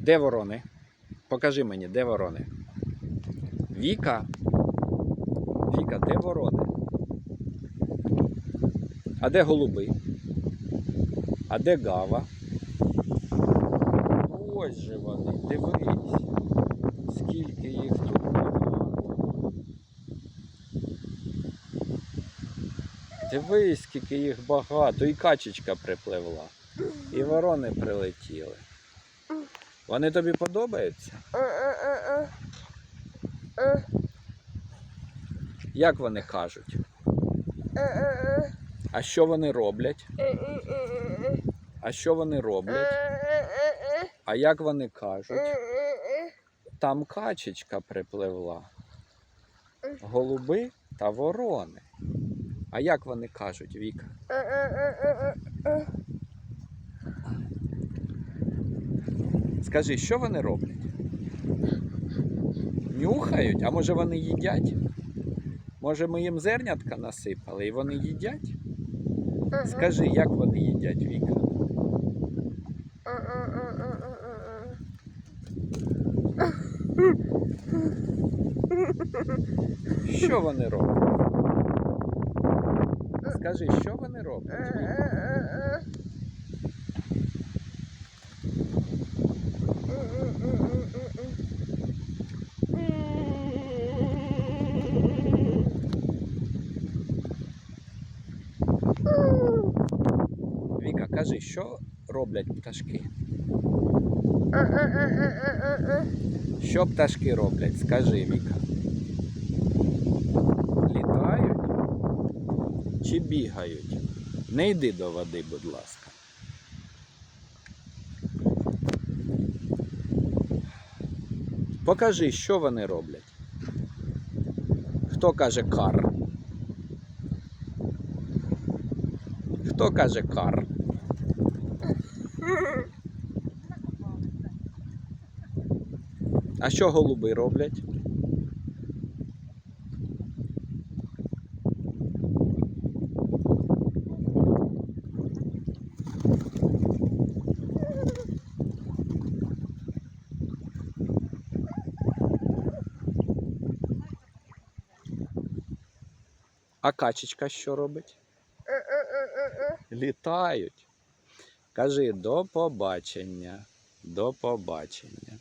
Де ворони? Покажи мені, де ворони. Віка. Віка, де ворони? А де голуби? А де гава? Ось же вони, дивись. Скільки їх тут. Дивись, скільки їх багато. І качечка припливла. І ворони прилетіли. Вони тобі подобаються? Як вони кажуть? А що вони роблять? А що вони роблять? А як вони кажуть? Там качечка припливла. Голуби та ворони. А як вони кажуть, Віка? Скажи, що вони роблять? Нюхають? А може вони їдять? Може ми їм зернятка насипали і вони їдять? Скажи, як вони їдять, Віка? Що вони роблять? Скажи, що вони роблять? Віка? Віка, кажи, що роблять пташки? Що пташки роблять? Скажи, Віка. Літають чи бігають? Не йди до води, будь ласка. Покажи, що вони роблять. Хто каже кар? Хто каже кар? А що голуби роблять? А качечка що робить? Літають. Кажи до побачення. До побачення.